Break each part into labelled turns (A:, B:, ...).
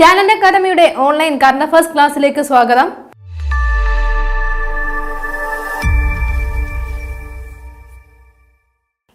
A: Talent അക്കാദമിയുടെ online current affairs ക്ലാസ്സിലേക്ക് സ്വാഗതം.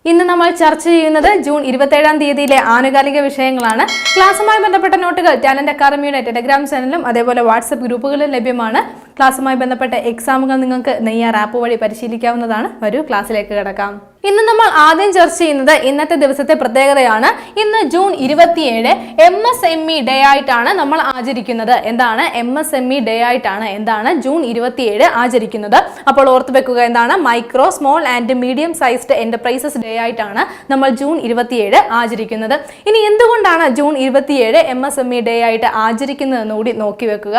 A: ഇന്ന് നമ്മൾ ചർച്ച ചെയ്യുന്നത് ജൂൺ ഇരുപത്തേഴാം തീയതിയിലെ ആനുകാലിക വിഷയങ്ങളാണ്. ക്ലാസ്സുമായി ബന്ധപ്പെട്ട നോട്ടുകൾ ടാലന്റ് അക്കാദമിയുടെ ടെലഗ്രാം ചാനലും അതേപോലെ വാട്സപ്പ് ഗ്രൂപ്പുകളിലും ലഭ്യമാണ്. ക്ലാസ്സുമായി ബന്ധപ്പെട്ട എക്സാമുകൾ നിങ്ങൾക്ക് നെയ്യാർ ആപ്പ് വഴി പരിശീലിക്കാവുന്നതാണ്. വരൂ ക്ലാസ്സിലേക്ക് കിടക്കാം. ഇന്ന് നമ്മൾ ആദ്യം ചർച്ച ചെയ്യുന്നത് ഇന്നത്തെ ദിവസത്തെ പ്രത്യേകതയാണ്. ഇന്ന് ജൂൺ ഇരുപത്തിയേഴ് M S M E day ആയിട്ടാണ് നമ്മൾ ആചരിക്കുന്നത്. എന്താണ് M S M E day ആയിട്ടാണ് എന്താണ് ജൂൺ ഇരുപത്തിയേഴ് ആചരിക്കുന്നത്. അപ്പോൾ ഓർത്തു വെക്കുക എന്താണ് micro small and medium sized enterprises day ആയിട്ടാണ് നമ്മൾ ജൂൺ ഇരുപത്തിയേഴ് ആചരിക്കുന്നത്. ഇനി എന്തുകൊണ്ടാണ് ജൂൺ ഇരുപത്തിയേഴ് M S M E day ആയിട്ട് ആചരിക്കുന്നതെന്ന് കൂടി നോക്കി വെക്കുക.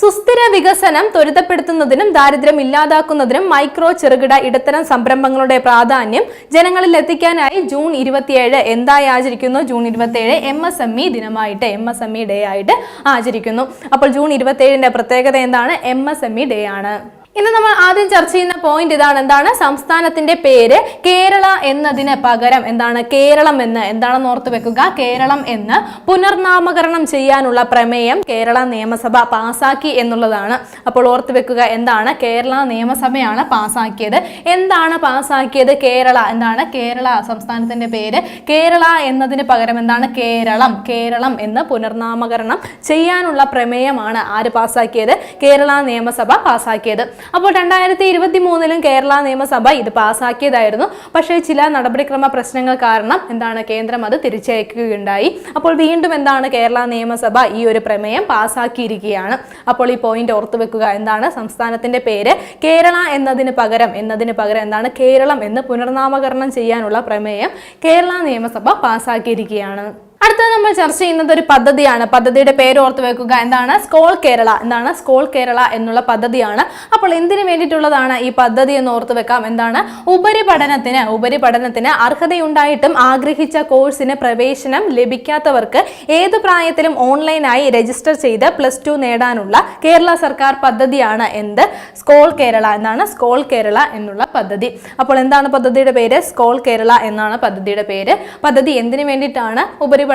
A: സുസ്ഥിര വികസനം ത്വരിതപ്പെടുത്തുന്നതിനും ദാരിദ്ര്യം ഇല്ലാതാക്കുന്നതിനും മൈക്രോ ചെറുകിട ഇടത്തരം സംരംഭങ്ങളുടെ പ്രാധാന്യം ജനങ്ങളിൽ എത്തിക്കാനായി ജൂൺ ഇരുപത്തിയേഴ് എന്തായി ആചരിക്കുന്നു? ജൂൺ ഇരുപത്തിയേഴ് M S M E ദിനമായിട്ട് M S M E day ആയിട്ട് ആചരിക്കുന്നു. അപ്പോൾ ജൂൺ ഇരുപത്തിയേഴിന്റെ പ്രത്യേകത എന്താണ്? M S M E day ആണ്. ഇന്ന് നമ്മൾ ആദ്യം ചർച്ച ചെയ്യുന്ന പോയിന്റ് ഇതാണ്. എന്താണ്? സംസ്ഥാനത്തിന്റെ പേര് കേരള എന്നതിന് പകരം എന്താണ്? കേരളം എന്ന്. എന്താണെന്ന് ഓർത്ത് വെക്കുക? കേരളം എന്ന്. പുനർനാമകരണം ചെയ്യാനുള്ള പ്രമേയം കേരള നിയമസഭ പാസാക്കി എന്നുള്ളതാണ്. അപ്പോൾ ഓർത്ത് വെക്കുക എന്താണ്? കേരള നിയമസഭയാണ് പാസാക്കിയത്. എന്താണ് പാസാക്കിയത്? കേരള. എന്താണ്? കേരള സംസ്ഥാനത്തിന്റെ പേര് കേരള എന്നതിന് പകരം എന്താണ്? കേരളം. കേരളം എന്ന് പുനർനാമകരണം ചെയ്യാനുള്ള പ്രമേയമാണ് ആര് പാസാക്കിയത്? കേരള നിയമസഭ പാസാക്കിയത്. അപ്പോൾ രണ്ടായിരത്തി ഇരുപത്തി മൂന്നിലും കേരള നിയമസഭ ഇത് പാസ്സാക്കിയതായിരുന്നു പക്ഷേ ചില നടപടിക്രമ പ്രശ്നങ്ങൾ കാരണം എന്താണ് കേന്ദ്രം അത് തിരിച്ചയക്കുകയുണ്ടായി. അപ്പോൾ വീണ്ടും എന്താണ് കേരള നിയമസഭ ഈ ഒരു പ്രമേയം പാസ്സാക്കിയിരിക്കുകയാണ് അപ്പോൾ ഈ പോയിന്റ് ഓർത്തു വെക്കുക എന്താണ് സംസ്ഥാനത്തിന്റെ പേര്? കേരള എന്നതിന് പകരം എന്നതിന് പകരം എന്താണ് കേരളം എന്ന് പുനർനാമകരണം ചെയ്യാനുള്ള പ്രമേയം കേരള നിയമസഭ പാസ്സാക്കിയിരിക്കുകയാണ് അടുത്തത് നമ്മൾ ചർച്ച ചെയ്യുന്നത് ഒരു പദ്ധതിയാണ്. പദ്ധതിയുടെ പേര് ഓർത്ത് വെക്കുക. എന്താണ്? സ്കോൾ കേരള എന്താണ്? സ്കോൾ കേരള എന്നുള്ള പദ്ധതിയാണ്. അപ്പോൾ എന്തിനു വേണ്ടിയിട്ടുള്ളതാണ് ഈ പദ്ധതി എന്ന് ഓർത്ത് വെക്കാം. എന്താണ്? ഉപരിപഠനത്തിന് ഉപരിപഠനത്തിന് അർഹതയുണ്ടായിട്ടും ആഗ്രഹിച്ച കോഴ്സിന് പ്രവേശനം ലഭിക്കാത്തവർക്ക് ഏത് പ്രായത്തിലും ഓൺലൈനായി രജിസ്റ്റർ ചെയ്ത് പ്ലസ് ടു നേടാനുള്ള കേരള സർക്കാർ പദ്ധതിയാണ് എന്ത്? സ്കോൾ കേരള എന്നാണ് സ്കോൾ കേരള എന്നുള്ള പദ്ധതി. അപ്പോൾ എന്താണ് പദ്ധതിയുടെ പേര്? സ്കോൾ കേരള എന്നാണ് പദ്ധതിയുടെ പേര്. പദ്ധതി എന്തിനു വേണ്ടിയിട്ടാണ്?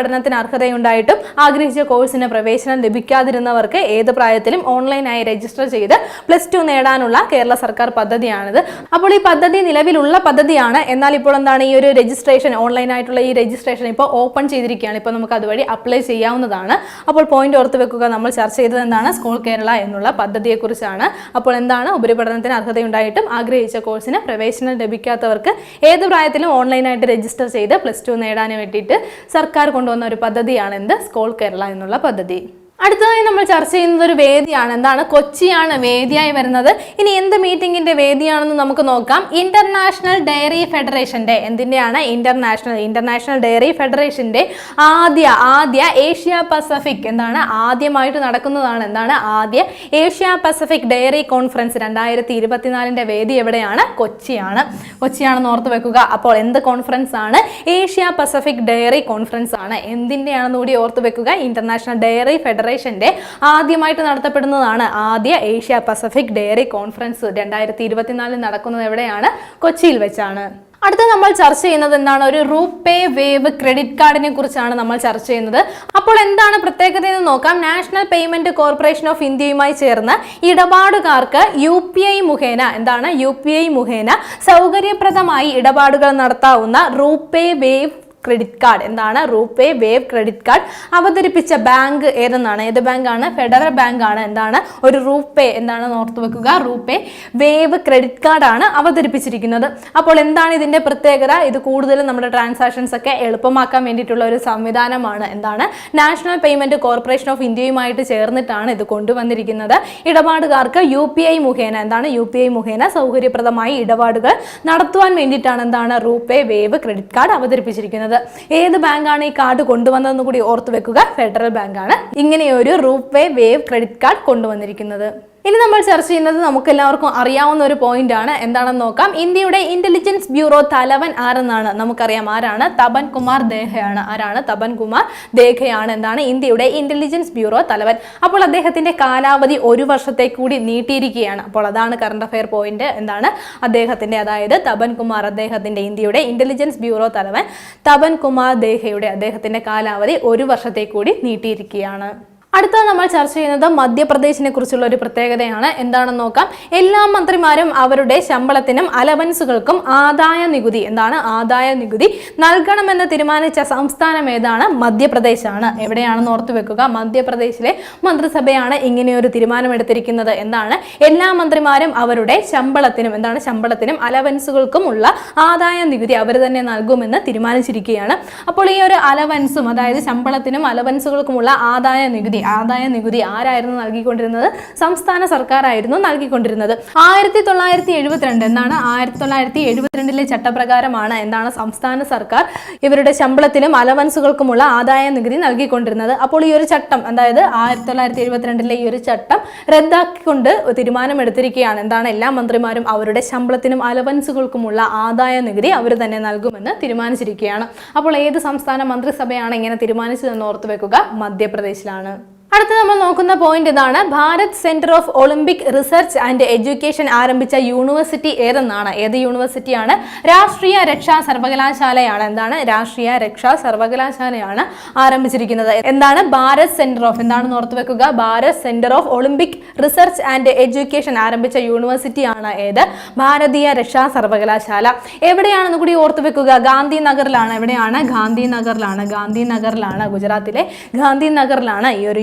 A: ഉപരിപഠനത്തിന് അർഹതയുണ്ടായിട്ടും ആഗ്രഹിച്ച കോഴ്സിന് പ്രവേശനം ലഭിക്കാതിരുന്നവർക്ക് ഏത് പ്രായത്തിലും ഓൺലൈനായി രജിസ്റ്റർ ചെയ്ത് പ്ലസ് ടു നേടാനുള്ള കേരള സർക്കാർ പദ്ധതിയാണിത്. അപ്പോൾ ഈ പദ്ധതി നിലവിലുള്ള പദ്ധതിയാണ്. എന്നാൽ ഇപ്പോൾ എന്താണ് ഈ ഒരു രജിസ്ട്രേഷൻ ഓൺലൈനായിട്ടുള്ള ഈ രജിസ്ട്രേഷൻ ഇപ്പോൾ ഓപ്പൺ ചെയ്തിരിക്കുകയാണ്. ഇപ്പോൾ നമുക്ക് അതുവഴി അപ്ലൈ ചെയ്യാവുന്നതാണ്. അപ്പോൾ പോയിന്റ് ഓർത്ത് വെക്കുക നമ്മൾ ചർച്ച ചെയ്തത് എന്താണ്? സ്കൂൾ കേരള എന്നുള്ള പദ്ധതിയെക്കുറിച്ചാണ്. അപ്പോൾ എന്താണ്? ഉപരിപഠനത്തിന് അർഹതയുണ്ടായിട്ടും ആഗ്രഹിച്ച കോഴ്സിന് പ്രവേശനം ലഭിക്കാത്തവർക്ക് ഏത് പ്രായത്തിലും ഓൺലൈനായിട്ട് രജിസ്റ്റർ ചെയ്ത് പ്ലസ് ടു നേടാൻ വേണ്ടിയിട്ട് സർക്കാർ കൊണ്ടുവന്ന ഒരു പദ്ധതിയാണ് എന്ത്? സ്കോൾ കേരള എന്നുള്ള പദ്ധതി. അടുത്തതായി നമ്മൾ ചർച്ച ചെയ്യുന്നത് ഒരു വേദിയാണ്. എന്താണ്? കൊച്ചിയാണ് വേദിയായി വരുന്നത്. ഇനി എന്ത് മീറ്റിംഗിന്റെ വേദിയാണെന്ന് നമുക്ക് നോക്കാം. ഇന്റർനാഷണൽ ഡയറി ഫെഡറേഷന്റെ എന്തിന്റെയാണ്? ഇന്റർനാഷണൽ ഇന്റർനാഷണൽ ഡയറി ഫെഡറേഷന്റെ ആദ്യ ആദ്യ ഏഷ്യ പസഫിക് എന്താണ്? ആദ്യമായിട്ട് നടക്കുന്നതാണ്. എന്താണ്? ആദ്യ ഏഷ്യ പസഫിക് ഡയറി കോൺഫറൻസ് രണ്ടായിരത്തി ഇരുപത്തിനാലിന്റെ വേദി എവിടെയാണ്? കൊച്ചിയാണ്. കൊച്ചിയാണെന്ന് ഓർത്ത് വെക്കുക. അപ്പോൾ എന്ത് കോൺഫറൻസ് ആണ്? ഏഷ്യ പസഫിക് ഡയറി കോൺഫറൻസ് ആണ്. എന്തിന്റെയാണെന്ന് കൂടി ഓർത്ത് വെക്കുക. ഇന്റർനാഷണൽ ഡയറി ഫെഡറേഷന്റെ ആദ്യമായിട്ട് നടത്തപ്പെടുന്നതാണ് ആദ്യ ഏഷ്യ പസഫിക് ഡയറി കോൺഫറൻസ്. രണ്ടായിരത്തി ഇരുപത്തിനാലിൽ നടക്കുന്നത് എവിടെയാണ്? കൊച്ചിയിൽ വെച്ചാണ്. അടുത്ത നമ്മൾ ചർച്ച ചെയ്യുന്നത് എന്താണ്? ഒരു റൂപേ വേവ് ക്രെഡിറ്റ് കാർഡിനെ കുറിച്ചാണ് നമ്മൾ ചർച്ച ചെയ്യുന്നത്. അപ്പോൾ എന്താണ് പ്രത്യേകത എന്ന് നോക്കാം. നാഷണൽ പേയ്മെന്റ് കോർപ്പറേഷൻ ഓഫ് ഇന്ത്യയുമായി ചേർന്ന് ഇടപാടുകാർക്ക് യു പി ഐ മുഖേന എന്താണ്? യു പി ഐ മുഖേന സൗകര്യപ്രദമായി ഇടപാടുകൾ നടത്താവുന്ന റൂപേ വേവ് ക്രെഡിറ്റ് കാർഡ് എന്താണ്? റൂപേ വേവ് ക്രെഡിറ്റ് കാർഡ് അവതരിപ്പിച്ച ബാങ്ക് ഏതെന്നാണ്? ഏത് ബാങ്കാണ്? ഫെഡറൽ ബാങ്ക് ആണ് എന്താണ്? ഒരു റൂപേ എന്താണ് ഓർത്ത് വെക്കുക. റൂപേ വേവ് ക്രെഡിറ്റ് കാർഡ് ആണ് അവതരിപ്പിച്ചിരിക്കുന്നത്. അപ്പോൾ എന്താണ് ഇതിന്റെ പ്രത്യേകത? ഇത് കൂടുതലും നമ്മുടെ ട്രാൻസാക്ഷൻസ് ഒക്കെ എളുപ്പമാക്കാൻ വേണ്ടിയിട്ടുള്ള ഒരു സംവിധാനമാണ്. എന്താണ്? നാഷണൽ പേയ്മെന്റ് കോർപ്പറേഷൻ ഓഫ് ഇന്ത്യയുമായിട്ട് ചേർന്നിട്ടാണ് ഇത് കൊണ്ടുവന്നിരിക്കുന്നത്. ഇടപാടുകാർക്ക് യു പി ഐ മുഖേന എന്താണ്? യു പി ഐ മുഖേന സൗകര്യപ്രദമായി ഇടപാടുകൾ നടത്തുവാൻ വേണ്ടിയിട്ടാണ് എന്താണ്? റൂപേ വേവ് ക്രെഡിറ്റ് കാർഡ് അവതരിപ്പിച്ചിരിക്കുന്നത്. ഏത് ബാങ്കാണ് ഈ കാർഡ് കൊണ്ടുവന്നതെന്ന് കൂടി ഓർത്ത് വെക്കുക. ഫെഡറൽ ബാങ്കാണ്. ഇങ്ങനെയൊരു റൂപേ വേവ് ക്രെഡിറ്റ് കാർഡ് കൊണ്ടുവന്നിരിക്കുന്നത്. ഇനി നമ്മൾ ചർച്ച ചെയ്യുന്നത് നമുക്ക് എല്ലാവർക്കും അറിയാവുന്ന ഒരു പോയിന്റ് ആണ്. എന്താണെന്ന് നോക്കാം. ഇന്ത്യയുടെ ഇന്റലിജൻസ് ബ്യൂറോ തലവൻ ആരെന്നാണ്? നമുക്കറിയാം ആരാണ്? തപൻ കുമാർ ദേഹയാണ്. ആരാണ്? തപൻ കുമാർ ദേഹയാണ് എന്താണ് ഇന്ത്യയുടെ ഇന്റലിജൻസ് ബ്യൂറോ തലവൻ. അപ്പോൾ അദ്ദേഹത്തിന്റെ കാലാവധി ഒരു വർഷത്തെ കൂടി നീട്ടിയിരിക്കുകയാണ്. അപ്പോൾ അതാണ് കറണ്ട് അഫയർ പോയിന്റ് എന്താണ്? അദ്ദേഹത്തിന്റെ അതായത് തപൻ കുമാർ അദ്ദേഹത്തിന്റെ ഇന്ത്യയുടെ ഇന്റലിജൻസ് ബ്യൂറോ തലവൻ തപൻ കുമാർ ദേഹയുടെ അദ്ദേഹത്തിന്റെ കാലാവധി ഒരു വർഷത്തെ കൂടി നീട്ടിയിരിക്കുകയാണ്. അടുത്തത് നമ്മൾ ചർച്ച ചെയ്യുന്നത് മധ്യപ്രദേശിനെ കുറിച്ചുള്ള ഒരു പ്രത്യേകതയാണ്. എന്താണെന്ന് നോക്കാം. എല്ലാ മന്ത്രിമാരും അവരുടെ ശമ്പളത്തിനും അലവൻസുകൾക്കും ആദായ നികുതി എന്താണ്? ആദായ നികുതി നൽകണമെന്ന് തീരുമാനിച്ച സംസ്ഥാനം ഏതാണ്? മധ്യപ്രദേശാണ്. എവിടെയാണെന്ന് ഓർത്തു വെക്കുക. മധ്യപ്രദേശിലെ മന്ത്രിസഭയാണ് ഇങ്ങനെയൊരു തീരുമാനമെടുത്തിരിക്കുന്നത് എന്താണ് എല്ലാ മന്ത്രിമാരും അവരുടെ ശമ്പളത്തിനും എന്താണ്? ശമ്പളത്തിനും അലവൻസുകൾക്കും ഉള്ള ആദായ നികുതി അവർ തന്നെ നൽകുമെന്ന് തീരുമാനിച്ചിരിക്കുകയാണ്. അപ്പോൾ ഈ ഒരു അലവൻസും അതായത് ശമ്പളത്തിനും അലവൻസുകൾക്കുമുള്ള ആദായ നികുതി ആദായ നികുതി ആരായിരുന്നു നൽകിക്കൊണ്ടിരുന്നത്? സംസ്ഥാന സർക്കാരായിരുന്നു നൽകിക്കൊണ്ടിരുന്നത്. ആയിരത്തി തൊള്ളായിരത്തി എഴുപത്തിരണ്ട് എന്താണ് ആയിരത്തി തൊള്ളായിരത്തി എഴുപത്തിരണ്ടിലെ ചട്ടപ്രകാരമാണ് എന്താണ് സംസ്ഥാന സർക്കാർ ഇവരുടെ ശമ്പളത്തിനും അലവൻസുകൾക്കുമുള്ള ആദായ നികുതി നൽകിക്കൊണ്ടിരുന്നത്. അപ്പോൾ ഈ ഒരു ചട്ടം അതായത് ആയിരത്തി തൊള്ളായിരത്തി എഴുപത്തിരണ്ടിലെ ഈ ഒരു ചട്ടം റദ്ദാക്കിക്കൊണ്ട് തീരുമാനമെടുത്തിരിക്കുകയാണ്. എന്താണ് എല്ലാ മന്ത്രിമാരും അവരുടെ ശമ്പളത്തിനും അലവൻസുകൾക്കുമുള്ള ആദായ നികുതി അവർ തന്നെ നൽകുമെന്ന് തീരുമാനിച്ചിരിക്കുകയാണ്. അപ്പോൾ ഏത് സംസ്ഥാന മന്ത്രിസഭയാണ് ഇങ്ങനെ തീരുമാനിച്ചതെന്ന് ഓർത്തു വെക്കുക. മധ്യപ്രദേശിലാണ്. അടുത്ത നമ്മൾ നോക്കുന്ന പോയിന്റ് ഇതാണ്. Bharat centre of olympic research and education ആരംഭിച്ച യൂണിവേഴ്സിറ്റി ഏതെന്നാണ്? ഏത് യൂണിവേഴ്സിറ്റിയാണ് രാഷ്ട്രീയ രക്ഷാ സർവകലാശാലയാണ് എന്താണ്? രാഷ്ട്രീയ രക്ഷാ സർവകലാശാലയാണ് ആരംഭിച്ചിരിക്കുന്നത്. എന്താണ്? ഭാരത് സെന്റർ ഓഫ് എന്താണെന്ന് ഓർത്തു വെക്കുക. Bharat centre of olympic research and education ആരംഭിച്ച യൂണിവേഴ്സിറ്റിയാണ് ഏത്? ഭാരതീയ രക്ഷാ സർവകലാശാല. എവിടെയാണെന്ന് കൂടി ഓർത്തു വെക്കുക. ഗാന്ധി നഗറിലാണ് എവിടെയാണ്? ഗാന്ധി നഗറിലാണ് ഗാന്ധി നഗറിലാണ് ഗുജറാത്തിലെ ഗാന്ധി നഗറിലാണ് ഈ ഒരു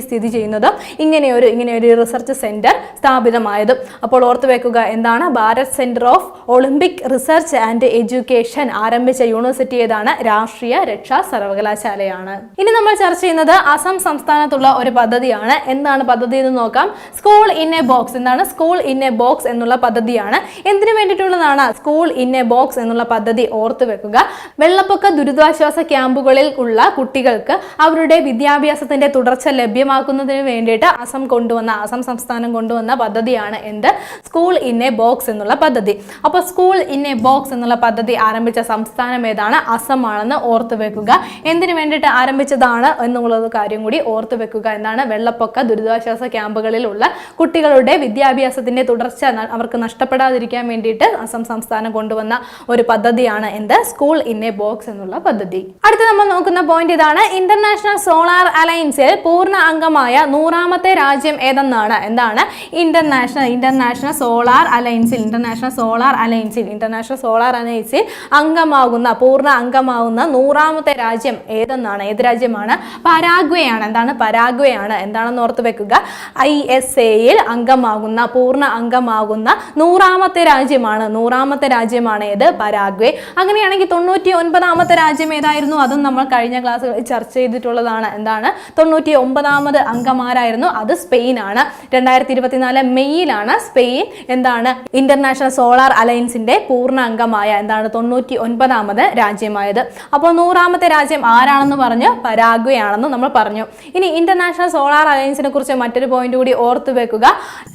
A: സ്ഥിതി ചെയ്യുന്നതും ഇങ്ങനെയൊരു ഇങ്ങനെയൊരു റിസർച്ച് സെന്റർ സ്ഥാപിതമായതും. അപ്പോൾ ഓർത്തു വെക്കുക എന്താണ്? Bharat centre of olympic research and education ആരംഭിച്ച യൂണിവേഴ്സിറ്റി ഏതാണ്? രാഷ്ട്രീയ രക്ഷാ സർവകലാശാലയാണ്. ഇനി നമ്മൾ ചർച്ച ചെയ്യുന്നത് അസം സംസ്ഥാനത്തുള്ള ഒരു പദ്ധതിയാണ്. എന്താണ് പദ്ധതി എന്ന് നോക്കാം. സ്കൂൾ ഇൻ എ ബോക്സ് എന്താണ്? സ്കൂൾ ഇൻ എ ബോക്സ് എന്നുള്ള പദ്ധതിയാണ്. എന്തിനു വേണ്ടിയിട്ടുള്ളതാണ്? സ്കൂൾ ഇൻ എ ബോക്സ് എന്നുള്ള പദ്ധതി ഓർത്തു വെക്കുക. വെള്ളപ്പൊക്ക ദുരിതാശ്വാസ ക്യാമ്പുകളിൽ ഉള്ള കുട്ടികൾക്ക് അവരുടെ വിദ്യാഭ്യാസത്തിന്റെ തുടർച്ച ലഭ്യമാക്കുന്നതിന് വേണ്ടിയിട്ട് അസം കൊണ്ടുവന്ന അസം സംസ്ഥാനം കൊണ്ടുവന്ന പദ്ധതിയാണ് എന്ത്? സ്കൂൾ ഇൻ എ ബോക്സ് എന്നുള്ള പദ്ധതി. അപ്പോൾ സ്കൂൾ ഇൻ എ ബോക്സ് എന്നുള്ള പദ്ധതി ആരംഭിച്ച സംസ്ഥാനം ഏതാണ്? അസമാണെന്ന് ഓർത്തു വെക്കുക. എന്തിനു വേണ്ടിയിട്ട് ആരംഭിച്ചതാണ് എന്നുള്ളത് കാര്യം കൂടി ഓർത്തു വെക്കുക എന്നാണ് വെള്ളപ്പൊക്ക ദുരിതാശ്വാസ ക്യാമ്പുകളിലുള്ള കുട്ടികളുടെ വിദ്യാഭ്യാസത്തിന്റെ തുടർച്ച അവർക്ക് നഷ്ടപ്പെടാതിരിക്കാൻ വേണ്ടിയിട്ട് അസം സംസ്ഥാനം കൊണ്ടുവന്ന ഒരു പദ്ധതിയാണ് എന്ത്? സ്കൂൾ ഇൻ എ ബോക്സ് എന്നുള്ള പദ്ധതി. അടുത്ത നമ്മൾ നോക്കുന്ന പോയിന്റ് ഇതാണ്. ഇന്റർനാഷണൽ സോളാർ അലയൻസിൽ പൂർണ അംഗമായ നൂറാമത്തെ രാജ്യം ഏതെന്നാണ്? എന്താണ്? ഇന്റർനാഷണൽ ഇന്റർനാഷണൽ സോളാർ അലയൻസിൽ ഇന്റർനാഷണൽ സോളാർ അലയൻസിൽ ഇന്റർനാഷണൽ സോളാർ അലയൻസിൽ അംഗമാകുന്ന പൂർണ അംഗമാകുന്ന നൂറാമത്തെ രാജ്യം ഏതെന്നാണ്? ഏത് രാജ്യമാണ്? പരാഗ്വയാണ്. എന്താണ്? പരാഗ്വയാണ്. എന്താണെന്ന് ഓർത്ത് വെക്കുക. ഐ എസ് എയിൽ അംഗമാകുന്ന പൂർണ അംഗമാകുന്ന നൂറാമത്തെ രാജ്യമാണ്. നൂറാമത്തെ രാജ്യമാണ് ഏത്? പരാഗ്വേ. അങ്ങനെയാണെങ്കിൽ തൊണ്ണൂറ്റി ഒൻപതാമത്തെ രാജ്യം ഏതായിരുന്നു? അതും നമ്മൾ കഴിഞ്ഞ ക്ലാസ്സുകളിൽ ചർച്ച ചെയ്തിട്ടുള്ളതാണ്. എന്താണ്? തൊണ്ണൂറ്റി ഒമ്പതാമത് അംഗമാരായിരുന്നു അത് സ്പെയിൻ ആണ് രണ്ടായിരത്തി ഇരുപത്തിനാല് മെയ്യിലാണ് സ്പെയിൻ എന്താണ് ഇന്റർനാഷണൽ സോളാർ അലയൻസിന്റെ പൂർണ അംഗമായ എന്താണ് തൊണ്ണൂറ്റി ഒൻപതാമത് രാജ്യമായത്. അപ്പോൾ നൂറാമത്തെ രാജ്യം ആരാണെന്ന് പറഞ്ഞു പരാഗ്വയാണെന്ന് നമ്മൾ പറഞ്ഞു. ഇനി ഇന്റർനാഷണൽ സോളാർ അലയൻസിനെ കുറിച്ച് മറ്റൊരു പോയിന്റ് കൂടി ഓർത്തു വെക്കുക.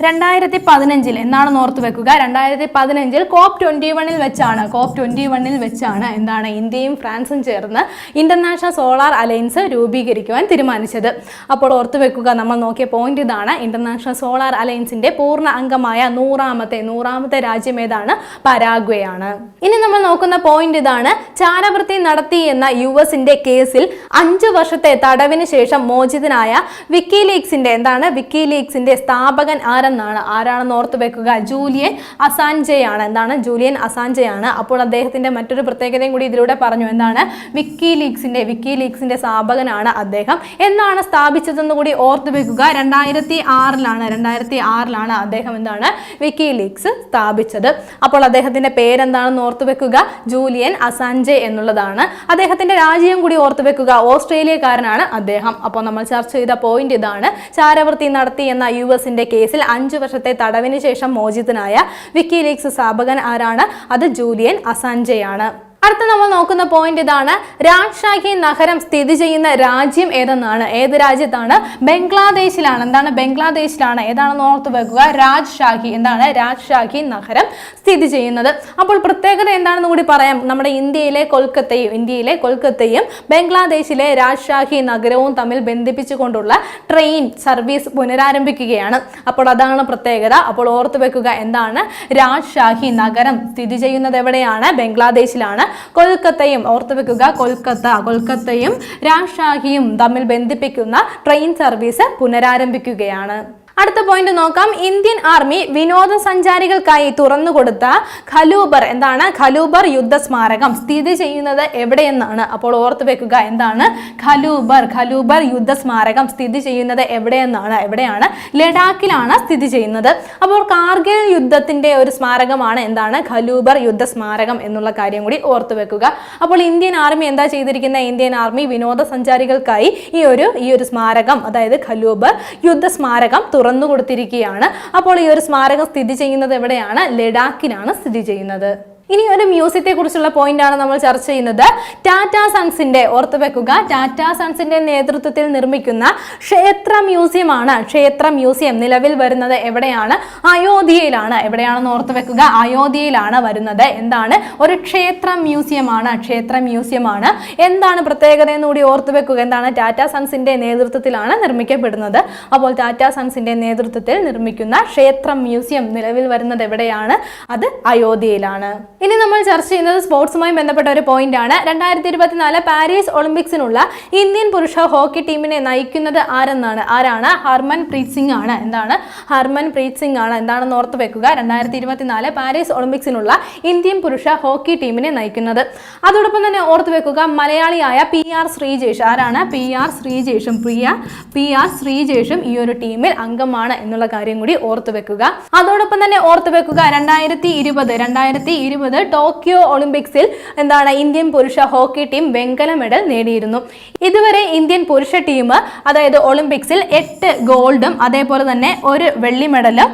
A: രണ്ടായിരത്തി പതിനഞ്ചിൽ എന്നാണെന്ന് ഓർത്തു വെക്കുക? രണ്ടായിരത്തി പതിനഞ്ചിൽ കോപ്പ് ട്വന്റി വണ്ണിൽ വെച്ചാണ്. കോപ്പ് ട്വന്റി വണ്ണിൽ വെച്ചാണ് എന്താണ് ഇന്ത്യയും ഫ്രാൻസും ചേർന്ന് ഇന്റർനാഷണൽ സോളാർ അലയൻസ് രൂപീകരിക്കുവാൻ തീരുമാനിച്ചത്. അപ്പോൾ ഓർത്തു വെക്കുക നമ്മൾ നോക്കിയ പോയിന്റ് ഇതാണ്. ഇന്റർനാഷണൽ സോളാർ അലയൻസിന്റെ പൂർണ അംഗമായ നൂറാമത്തെ നൂറാമത്തെ രാജ്യം ഏതാണ്? പരാഗ്വയാണ്. ഇനി നമ്മൾ നോക്കുന്ന പോയിന്റ് ഇതാണ്. ചാരവൃത്തി നടത്തി എന്ന യു എസിന്റെ കേസിൽ അഞ്ചു വർഷത്തെ തടവിന് ശേഷം മോചിതനായ വിക്കി വിക്കിലീക്സിന്റെ എന്താണ്? വിക്കി വിക്കിലീക്സിന്റെ സ്ഥാപകൻ ആരെന്നാണ്? ആരാണെന്ന് ഓർത്തു വെക്കുക. ജൂലിയൻ അസാൻജയാണ്. എന്താണ്? ജൂലിയൻ അസാൻജയാണ്. അപ്പോൾ അദ്ദേഹത്തിന്റെ മറ്റൊരു പ്രത്യേകതയും കൂടി ഇതിലൂടെ പറഞ്ഞു. എന്താണ്? വിക്കിലീക്സിന്റെ വിക്കിലീക്സിന്റെ സ്ഥാപകനാണ് അദ്ദേഹം. എന്നാണ് സ്ഥാപിച്ചതെന്ന് കൂടി ഓർത്തു വെക്കുക. രണ്ടായിരത്തി ആറിലാണ് രണ്ടായിരത്തി ആറിലാണ് അദ്ദേഹം എന്താണ് വിക്കി ലീഗ്സ് സ്ഥാപിച്ചത്. അപ്പോൾ അദ്ദേഹത്തിന്റെ പേരെന്താണെന്ന് ഓർത്തു വെക്കുക. ജൂലിയൻ അസാൻജെ എന്നുള്ളതാണ്. അദ്ദേഹത്തിന്റെ രാജ്യം കൂടി ഓർത്തു വെക്കുക. ഓസ്ട്രേലിയക്കാരനാണ് അദ്ദേഹം. അപ്പോൾ നമ്മൾ ചർച്ച ചെയ്ത പോയിന്റ് ഇതാണ്. ചാരവൃത്തി നടത്തി എന്ന യു എസിന്റെ കേസിൽ അഞ്ചു വർഷത്തെ തടവിന് ശേഷം മോചിതനായ വിക്കി ലീഗ്സ് സ്ഥാപകൻ ആരാണ്? അത് ജൂലിയൻ അസാൻജെയാണ് അടുത്ത നമ്മൾ നോക്കുന്ന പോയിന്റ് ഇതാണ്. രാജ്ഷാഹി നഗരം സ്ഥിതി ചെയ്യുന്ന രാജ്യം ഏതെന്നാണ്? ഏത് രാജ്യത്താണ്? ബംഗ്ലാദേശിലാണ്. എന്താണ് ബംഗ്ലാദേശിലാണ്? ഏതാണെന്ന് ഓർത്ത് വെക്കുക. രാജ്ഷാഹി എന്താണ്? രാജ്ഷാഹി നഗരം സ്ഥിതി ചെയ്യുന്നത്. അപ്പോൾ പ്രത്യേകത എന്താണെന്ന് കൂടി പറയാം. നമ്മുടെ ഇന്ത്യയിലെ കൊൽക്കത്തയും ഇന്ത്യയിലെ കൊൽക്കത്തയും ബംഗ്ലാദേശിലെ രാജ്ഷാഹി നഗരവും തമ്മിൽ ബന്ധിപ്പിച്ചുകൊണ്ടുള്ള ട്രെയിൻ സർവീസ് പുനരാരംഭിക്കുകയാണ്. അപ്പോൾ അതാണ് പ്രത്യേകത. അപ്പോൾ ഓർത്ത് വെക്കുക എന്താണ്? രാജ്ഷാഹി നഗരം സ്ഥിതി ചെയ്യുന്നത് എവിടെയാണ്? ബംഗ്ലാദേശിലാണ്. കൊൽക്കത്തയും ഓർത്തു വെക്കുക കൊൽക്കത്ത കൊൽക്കത്തയും രാഷാഹിയും തമ്മിൽ ബന്ധിപ്പിക്കുന്ന ട്രെയിൻ സർവീസ് പുനരാരംഭിക്കുകയാണ്. അടുത്ത പോയിന്റ് നോക്കാം. ഇന്ത്യൻ ആർമി വിനോദസഞ്ചാരികൾക്കായി തുറന്നുകൊടുത്ത ഖലൂബർ എന്താണ്? ഖലൂബർ യുദ്ധ സ്മാരകം സ്ഥിതി ചെയ്യുന്നത് എവിടെയെന്നാണ്? അപ്പോൾ ഓർത്ത് വെക്കുക എന്താണ്? ഖലൂബർ ഖലൂബർ യുദ്ധ സ്മാരകം സ്ഥിതി ചെയ്യുന്നത് എവിടെയെന്നാണ്? എവിടെയാണ്? ലഡാക്കിലാണ് സ്ഥിതി ചെയ്യുന്നത്. അപ്പോൾ കാർഗിൽ യുദ്ധത്തിന്റെ ഒരു സ്മാരകമാണ് എന്താണ്? ഖലൂബർ യുദ്ധ സ്മാരകം എന്നുള്ള കാര്യം കൂടി ഓർത്ത് വെക്കുക. അപ്പോൾ ഇന്ത്യൻ ആർമി എന്താ ചെയ്തിരിക്കുന്ന ഇന്ത്യൻ ആർമി വിനോദസഞ്ചാരികൾക്കായി ഈ ഒരു ഈ ഒരു സ്മാരകം അതായത് ഖലൂബർ യുദ്ധ സ്മാരകം കൊടുത്തിരിക്കുകയാണ്. അപ്പോൾ ഈ ഒരു സ്മാരകം സ്ഥിതി ചെയ്യുന്നത് എവിടെയാണ്? ലഡാക്കിലാണ് സ്ഥിതി ചെയ്യുന്നത്. ഇനി ഒരു മ്യൂസിയത്തെ കുറിച്ചുള്ള പോയിന്റ് ആണ് നമ്മൾ ചർച്ച ചെയ്യുന്നത്. ടാറ്റ സൺസിന്റെ ഓർത്ത് വെക്കുക. ടാറ്റ സൺസിന്റെ നേതൃത്വത്തിൽ നിർമ്മിക്കുന്ന ക്ഷേത്ര മ്യൂസിയം ആണ് ക്ഷേത്ര മ്യൂസിയം നിലവിൽ വരുന്നത് എവിടെയാണ്? അയോധ്യയിലാണ്. എവിടെയാണെന്ന് ഓർത്ത് വെക്കുക. അയോധ്യയിലാണ് വരുന്നത്. എന്താണ്? ഒരു ക്ഷേത്ര മ്യൂസിയമാണ്. ക്ഷേത്ര മ്യൂസിയമാണ്. എന്താണ് പ്രത്യേകത എന്ന് കൂടി ഓർത്ത് വെക്കുക. എന്താണ്? ടാറ്റ സൺസിന്റെ നേതൃത്വത്തിലാണ് നിർമ്മിക്കപ്പെടുന്നത്. അപ്പോൾ ടാറ്റ സൺസിന്റെ നേതൃത്വത്തിൽ നിർമ്മിക്കുന്ന ക്ഷേത്ര മ്യൂസിയം നിലവിൽ വരുന്നത് എവിടെയാണ്? അത് അയോധ്യയിലാണ്. ഇനി നമ്മൾ ചർച്ച ചെയ്യുന്നത് സ്പോർട്സുമായി ബന്ധപ്പെട്ട ഒരു പോയിന്റ് ആണ്. രണ്ടായിരത്തി ഇരുപത്തിനാല് പാരീസ് ഒളിമ്പിക്സിനുള്ള ഇന്ത്യൻ പുരുഷ ഹോക്കി ടീമിനെ നയിക്കുന്നത് ആരെന്നാണ്? ആരാണ്? ഹർമൻ പ്രീത് സിംഗ് ആണ്. എന്താണ്? ഹർമൻ പ്രീത് സിംഗ് ആണ്. എന്താണെന്ന് ഓർത്ത് വെക്കുക. രണ്ടായിരത്തി ഇരുപത്തിനാല് പാരീസ് ഒളിമ്പിക്സിനുള്ള ഇന്ത്യൻ പുരുഷ ഹോക്കി ടീമിനെ നയിക്കുന്നത്. അതോടൊപ്പം തന്നെ ഓർത്ത് വെക്കുക മലയാളിയായ പി ആർ ശ്രീജേഷ്. ആരാണ്? പി ആർ ശ്രീജേഷും പ്രിയ പി ആർ ശ്രീജേഷും ഈ ഒരു ടീമിൽ അംഗമാണ് എന്നുള്ള കാര്യം കൂടി ഓർത്ത് വെക്കുക. അതോടൊപ്പം തന്നെ ഓർത്ത് വെക്കുക രണ്ടായിരത്തി ഇരുപത് രണ്ടായിരത്തി ഇരുപത് ടോക്കിയോ ഒളിമ്പിക്സിൽ എന്താണ് ഇന്ത്യൻ പുരുഷ ഹോക്കി ടീം വെങ്കല മെഡൽ നേടിയിരുന്നു. ഇതുവരെ ഇന്ത്യൻ പുരുഷ ടീം അതായത് ഒളിമ്പിക്സിൽ എട്ട് ഗോൾഡും അതേപോലെ തന്നെ ഒരു വെള്ളി മെഡലും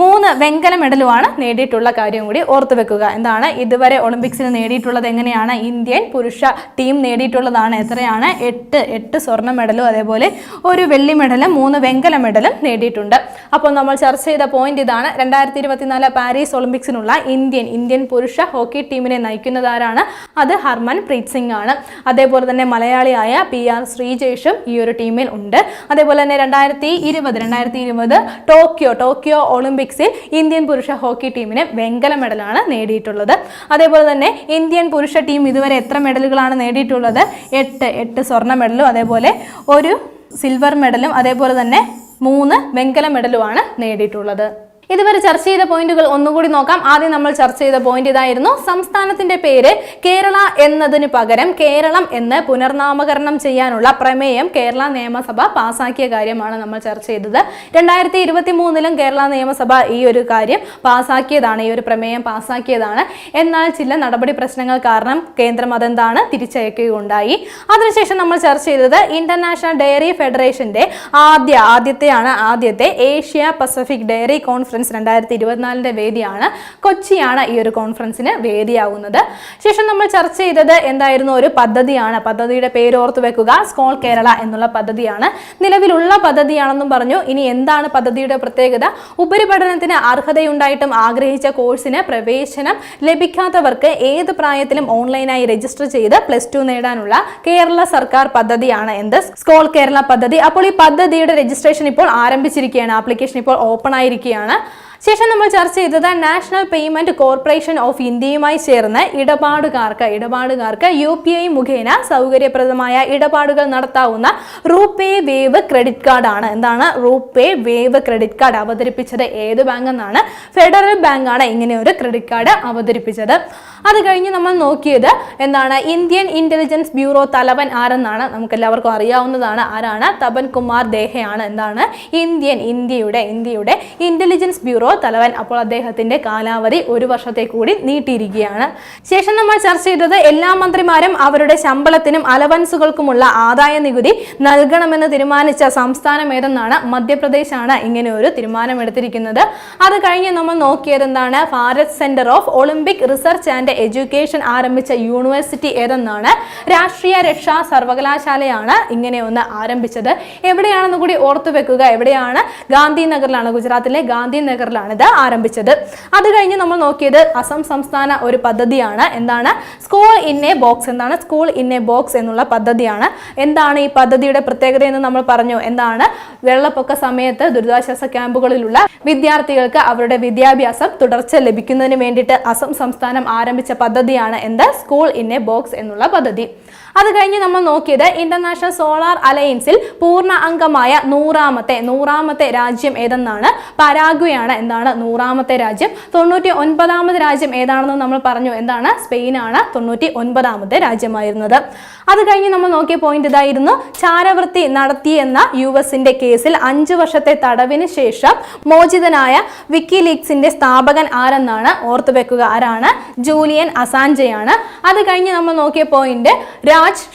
A: മൂന്ന് വെങ്കല മെഡലുമാണ് നേടിയിട്ടുള്ള കാര്യം കൂടി ഓർത്തു വെക്കുക. എന്താണ്? ഇതുവരെ ഒളിമ്പിക്സിൽ നേടിയിട്ടുള്ളത് എങ്ങനെയാണ്? ഇന്ത്യൻ പുരുഷ ടീം നേടിയിട്ടുള്ളതാണ്. എത്രയാണ്? എട്ട് എട്ട് സ്വർണ മെഡലും അതേപോലെ ഒരു വെള്ളി മെഡലും മൂന്ന് വെങ്കല മെഡലും നേടിയിട്ടുണ്ട്. അപ്പോൾ നമ്മൾ ചർച്ച ചെയ്ത പോയിന്റ് ഇതാണ്. രണ്ടായിരത്തി ഇരുപത്തിനാല് പാരീസ് ഒളിമ്പിക്സിനുള്ള ഇന്ത്യൻ ഇന്ത്യൻ പുരുഷ ഹോക്കി ടീമിനെ നയിക്കുന്നതാരാണ് അത് ഹർമൻ പ്രീത് സിംഗ് ആണ്. അതേപോലെ തന്നെ മലയാളിയായ പി ആർ ശ്രീജേഷും ഈ ഒരു ടീമിൽ ഉണ്ട്. അതേപോലെ തന്നെ രണ്ടായിരത്തി ഇരുപത് രണ്ടായിരത്തി ഇരുപത് ടോക്കിയോ ടോക്കിയോ ഒളിമ്പിക്സിൽ ഇന്ത്യൻ പുരുഷ ഹോക്കി ടീമിന് വെങ്കല മെഡലാണ് നേടിയിട്ടുള്ളത്. അതേപോലെ തന്നെ ഇന്ത്യൻ പുരുഷ ടീം ഇതുവരെ എത്ര മെഡലുകളാണ് നേടിയിട്ടുള്ളത്? എട്ട് എട്ട് സ്വർണ മെഡലും അതേപോലെ ഒരു സിൽവർ മെഡലും അതേപോലെ തന്നെ മൂന്ന് വെങ്കല മെഡലുമാണ് നേടിയിട്ടുള്ളത്. ഇതുവരെ ചർച്ച ചെയ്ത പോയിന്റുകൾ ഒന്നുകൂടി നോക്കാം. ആദ്യം നമ്മൾ ചർച്ച ചെയ്ത പോയിന്റ് ഇതായിരുന്നു. സംസ്ഥാനത്തിന്റെ പേര് കേരള എന്നതിന് പകരം കേരളം എന്ന് പുനർനാമകരണം ചെയ്യാനുള്ള പ്രമേയം കേരള നിയമസഭ പാസാക്കിയ കാര്യമാണ് നമ്മൾ ചർച്ച ചെയ്തത്. രണ്ടായിരത്തി ഇരുപത്തി മൂന്നിലും കേരള നിയമസഭ ഈ ഒരു കാര്യം പാസാക്കിയതാണ് ഈ ഒരു പ്രമേയം പാസാക്കിയതാണ്. എന്നാൽ ചില നടപടി പ്രശ്നങ്ങൾ കാരണം കേന്ദ്രം അതെന്താണ് തിരിച്ചയക്കുകയുണ്ടായി. അതിനുശേഷം നമ്മൾ ചർച്ച ചെയ്തത് ഇന്റർനാഷണൽ ഡയറി ഫെഡറേഷന്റെ ആദ്യ ആദ്യത്തെയാണ് ആദ്യത്തെ ഏഷ്യ പസഫിക് ഡയറി കോൺഫറൻസ് രണ്ടായിരത്തി ഇരുപത്തിനാലിന്റെ വേദിയാണ്. കൊച്ചിയാണ് ഈ ഒരു കോൺഫറൻസിന് വേദിയാവുന്നത്. ശേഷം നമ്മൾ ചർച്ച ചെയ്തത് എന്തായിരുന്നു? ഒരു പദ്ധതിയാണ്. പദ്ധതിയുടെ പേര് ഓർത്തു വെക്കുക. സ്കോൾ കേരള എന്നുള്ള പദ്ധതിയാണ്. നിലവിലുള്ള പദ്ധതിയാണെന്നും പറഞ്ഞു. ഇനി എന്താണ് പദ്ധതിയുടെ പ്രത്യേകത? ഉപരിപഠനത്തിന് അർഹതയുണ്ടായിട്ടും ആഗ്രഹിച്ച കോഴ്സിന് പ്രവേശനം ലഭിക്കാത്തവർക്ക് ഏത് പ്രായത്തിലും ഓൺലൈനായി രജിസ്റ്റർ ചെയ്ത് പ്ലസ് ടു നേടാനുള്ള കേരള സർക്കാർ പദ്ധതിയാണ് എന്ത്? സ്കോൾ കേരള പദ്ധതി. അപ്പോൾ ഈ പദ്ധതിയുടെ രജിസ്ട്രേഷൻ ഇപ്പോൾ ആരംഭിച്ചിരിക്കുകയാണ്. ആപ്ലിക്കേഷൻ ഇപ്പോൾ ഓപ്പൺ ആയിരിക്കുകയാണ്. ശേഷം നമ്മൾ ചർച്ച ചെയ്തത് നാഷണൽ പേയ്മെന്റ് കോർപ്പറേഷൻ ഓഫ് ഇന്ത്യയുമായി ചേർന്ന് ഇടപാടുകാർക്ക് ഇടപാടുകാർക്ക് യു പി ഐ മുഖേന സൗകര്യപ്രദമായ ഇടപാടുകൾ നടത്താവുന്ന റൂപേ വേവ് ക്രെഡിറ്റ് കാർഡാണ്. എന്താണ്? റൂപേ വേവ് ക്രെഡിറ്റ് കാർഡ് അവതരിപ്പിച്ചത് ഏത് ബാങ്ക് എന്നാണ് ഫെഡറൽ ബാങ്ക് ആണ് ഇങ്ങനെ ഒരു ക്രെഡിറ്റ് കാർഡ് അവതരിപ്പിച്ചത്. അത് കഴിഞ്ഞ് നമ്മൾ നോക്കിയത് എന്താണ്? ഇന്ത്യൻ ഇന്റലിജൻസ് ബ്യൂറോ തലവൻ ആരെന്നാണ്? നമുക്ക് എല്ലാവർക്കും അറിയാവുന്നതാണ് ആരാണ്? തപൻ കുമാർ ദേഹയാണ്. എന്താണ്? ഇന്ത്യൻ ഇന്ത്യയുടെ ഇന്ത്യയുടെ ഇന്റലിജൻസ് ബ്യൂറോ തലവൻ അപ്പോൾ അദ്ദേഹത്തിന്റെ കാലാവധി ഒരു വർഷത്തെ കൂടി നീട്ടിയിരിക്കുകയാണ്. ശേഷം നമ്മൾ ചർച്ച ചെയ്തത് എല്ലാ മന്ത്രിമാരും അവരുടെ ശമ്പളത്തിനും അലവൻസുകൾക്കുമുള്ള ആദായ നികുതി നൽകണമെന്ന് തീരുമാനിച്ച സംസ്ഥാനം ഏതെന്നാണ് ആണ് ഇങ്ങനെ ഒരു തീരുമാനമെടുത്തിരിക്കുന്നത്. അത് കഴിഞ്ഞ് നമ്മൾ നോക്കിയത് എന്താണ്? Bharat centre of olympic research and education ആരംഭിച്ച യൂണിവേഴ്സിറ്റി ഏതെന്നാണ്? രാഷ്ട്രീയ രക്ഷാ സർവകലാശാലയാണ് ഇങ്ങനെ ഒന്ന് ആരംഭിച്ചത്. എവിടെയാണെന്ന് കൂടി ഓർത്തു വെക്കുക എവിടെയാണ്? ഗാന്ധിനഗറിലാണ്. ഗുജറാത്തിലെ കാലഘട്ടത്തിലാണ് ഇത് ആരംഭിച്ചത്. അത് കഴിഞ്ഞ് നമ്മൾ നോക്കിയത് അസം സംസ്ഥാന ഒരു പദ്ധതിയാണ്. എന്താണ്? സ്കൂൾ ഇൻ എ ബോക്സ് എന്താണ്? സ്കൂൾ ഇൻ എ ബോക്സ് എന്നുള്ള പദ്ധതിയാണ്. എന്താണ് ഈ പദ്ധതിയുടെ പ്രത്യേകത എന്ന് നമ്മൾ പറഞ്ഞു. എന്താണ്? വെള്ളപ്പൊക്ക സമയത്ത് ദുരിതാശ്വാസ ക്യാമ്പുകളിലുള്ള വിദ്യാർത്ഥികൾക്ക് അവരുടെ വിദ്യാഭ്യാസം തുടർച്ച ലഭിക്കുന്നതിന് വേണ്ടിയിട്ട് അസം സംസ്ഥാനം ആരംഭിച്ച പദ്ധതിയാണ് എന്ത്? സ്കൂൾ ഇൻ എ ബോക്സ് എന്നുള്ള പദ്ധതി. അത് കഴിഞ്ഞ് നമ്മൾ നോക്കിയത് ഇന്റർനാഷണൽ സോളാർ അലയൻസിൽ പൂർണ അംഗമായ നൂറാമത്തെ നൂറാമത്തെ രാജ്യം ഏതെന്നാണ്? പരാഗ്വയാണ് എന്താണ് നൂറാമത്തെ രാജ്യം. തൊണ്ണൂറ്റി ഒൻപതാമത് രാജ്യം ഏതാണെന്ന് നമ്മൾ പറഞ്ഞു. എന്താണ്? സ്പെയിനാണ് തൊണ്ണൂറ്റി ഒൻപതാമത്തെ രാജ്യമായിരുന്നത്. അത് കഴിഞ്ഞ് നമ്മൾ നോക്കിയ പോയിന്റ് ഇതായിരുന്നു. ചാരവൃത്തി നടത്തിയെന്ന യു എസിന്റെ കേസിൽ അഞ്ചു വർഷത്തെ തടവിന് ശേഷം മോചിതനായ വിക്കി ലീഗ്സിന്റെ സ്ഥാപകൻ ആരെന്നാണ് ഓർത്തു വെക്കുക ആരാണ്? ജൂലിയൻ അസാഞ്ചയാണ്. അത് കഴിഞ്ഞ് നമ്മൾ നോക്കിയ പോയിന്റ്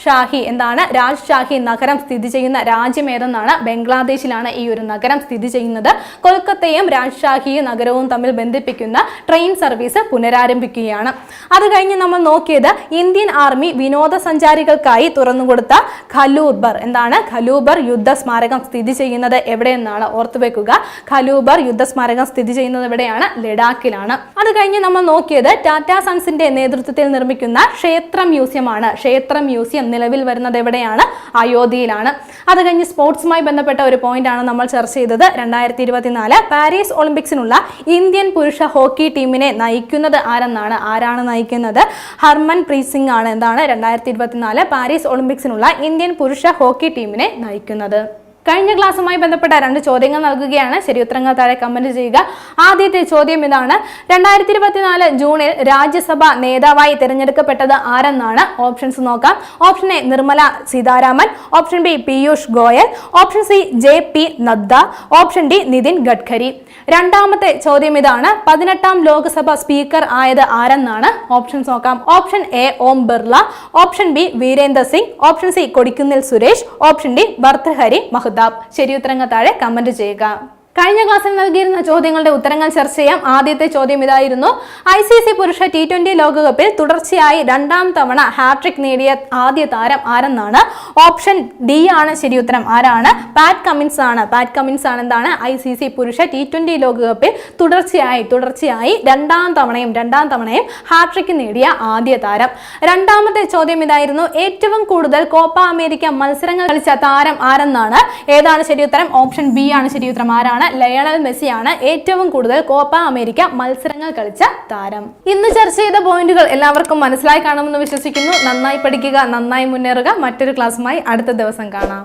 A: ഷാഹി എന്താണ്? രാജ് ഷാഹി നഗരം സ്ഥിതി ചെയ്യുന്ന രാജ്യം ഏതെന്നാണ്? ബംഗ്ലാദേശിലാണ് ഈ ഒരു നഗരം സ്ഥിതി ചെയ്യുന്നത്. കൊൽക്കത്തയും രാജ്ഷാഹി നഗരവും തമ്മിൽ ബന്ധിപ്പിക്കുന്ന ട്രെയിൻ സർവീസ് പുനരാരംഭിക്കുകയാണ്. അത് കഴിഞ്ഞ് നമ്മൾ നോക്കിയത് ഇന്ത്യൻ ആർമി വിനോദസഞ്ചാരികൾക്കായി തുറന്നുകൊടുത്ത ഖലൂബർ. എന്താണ്? ഖലൂബർ യുദ്ധ സ്മാരകം സ്ഥിതി ചെയ്യുന്നത് എവിടെയെന്നാണ് ഓർത്തുവെക്കുക ഖലൂബർ യുദ്ധ സ്മാരകം സ്ഥിതി ചെയ്യുന്നത് എവിടെയാണ്? ലഡാക്കിലാണ്. അത് കഴിഞ്ഞ് നമ്മൾ നോക്കിയത് ടാറ്റ സൺസിന്റെ നേതൃത്വത്തിൽ നിർമ്മിക്കുന്ന ക്ഷേത്ര മ്യൂസിയമാണ്. ക്ഷേത്ര മ്യൂസിയം നിലവിൽ വരുന്നത് എവിടെയാണ്? അയോധ്യയിലാണ്. അത് കഴിഞ്ഞ് സ്പോർട്സുമായി ബന്ധപ്പെട്ട ഒരു പോയിന്റ് ആണ് നമ്മൾ ചർച്ച ചെയ്തത്. രണ്ടായിരത്തി ഇരുപത്തിനാല് പാരീസ് ഒളിമ്പിക്സിനുള്ള ഇന്ത്യൻ പുരുഷ ഹോക്കി ടീമിനെ നയിക്കുന്നത് ആരെന്നാണ്? ആരാണ് നയിക്കുന്നത്? ഹർമൻ പ്രീസിംഗ് ആണ് എന്താണ് രണ്ടായിരത്തി ഇരുപത്തിനാല് പാരീസ് ഒളിമ്പിക്സിനുള്ള ഇന്ത്യൻ പുരുഷ ഹോക്കി ടീമിനെ നയിക്കുന്നത്. കഴിഞ്ഞ ക്ലാസ്സുമായി ബന്ധപ്പെട്ട രണ്ട് ചോദ്യങ്ങൾ നൽകുകയാണ്. ശരി ഉത്തരങ്ങൾ താഴെ കമന്റ് ചെയ്യുക. ആദ്യത്തെ ചോദ്യം ഇതാണ്. രണ്ടായിരത്തി ഇരുപത്തിനാല് ജൂണിൽ രാജ്യസഭ നേതാവായി തിരഞ്ഞെടുക്കപ്പെട്ടത് ആരെന്നാണ്? ഓപ്ഷൻസ് നോക്കാം. Option A Nirmala Sitharaman. Option B Piyush Goyal. Option C J P Nadda. Option D Nitin Gadkari. രണ്ടാമത്തെ ചോദ്യം ഇതാണ്. പതിനെട്ടാം ലോക്സഭ സ്പീക്കർ ആയത് ആരെന്നാണ്? ഓപ്ഷൻസ് നോക്കാം. Option A Om Birla. Option B Virender Singh. Option C Kodikunnil Suresh. Option D Bhartruhari Mahtab ശരി ഉത്തരങ്ങൾ താഴെ കമന്റ് ചെയ്യുക. കഴിഞ്ഞ ക്ലാസ്സിൽ നൽകിയിരുന്ന ചോദ്യങ്ങളുടെ ഉത്തരങ്ങൾ ചർച്ച ചെയ്യാം. ആദ്യത്തെ ചോദ്യം ഇതായിരുന്നു. ഐ സി സി പുരുഷ ടി ട്വന്റി ലോകകപ്പിൽ തുടർച്ചയായി രണ്ടാം തവണ ഹാട്രിക് നേടിയ ആദ്യ താരം ആരെന്നാണ്? ഓപ്ഷൻ ഡി ആണ് ശരി ഉത്തരം. ആരാണ്? പാറ്റ് കമിൻസ് ആണ്. പാറ്റ് കമിൻസ് ആണ് എന്താണ്? ഐ സി സി പുരുഷ ടി ട്വന്റി ലോകകപ്പിൽ തുടർച്ചയായി തുടർച്ചയായി രണ്ടാം തവണയും രണ്ടാം തവണയും ഹാട്രിക് നേടിയ ആദ്യ താരം. രണ്ടാമത്തെ ചോദ്യം ഇതായിരുന്നു. ഏറ്റവും കൂടുതൽ കോപ്പ അമേരിക്ക മത്സരങ്ങൾ കളിച്ച താരം ആരെന്നാണ്? ഏതാണ് ശരി ഉത്തരം? ഓപ്ഷൻ ബി ആണ് ശരി ഉത്തരം. ആരാണ്? ലയണൽ മെസ്സിയാണ് ഏറ്റവും കൂടുതൽ കോപ്പ അമേരിക്ക മത്സരങ്ങൾ കളിച്ച താരം. ഇന്ന് ചർച്ച ചെയ്ത പോയിന്റുകൾ എല്ലാവർക്കും മനസ്സിലായി കാണുമെന്ന് വിശ്വസിക്കുന്നു. നന്നായി പഠിക്കുക നന്നായി മുന്നേറുക. മറ്റൊരു ക്ലാസ്സുമായി അടുത്ത ദിവസം കാണാം.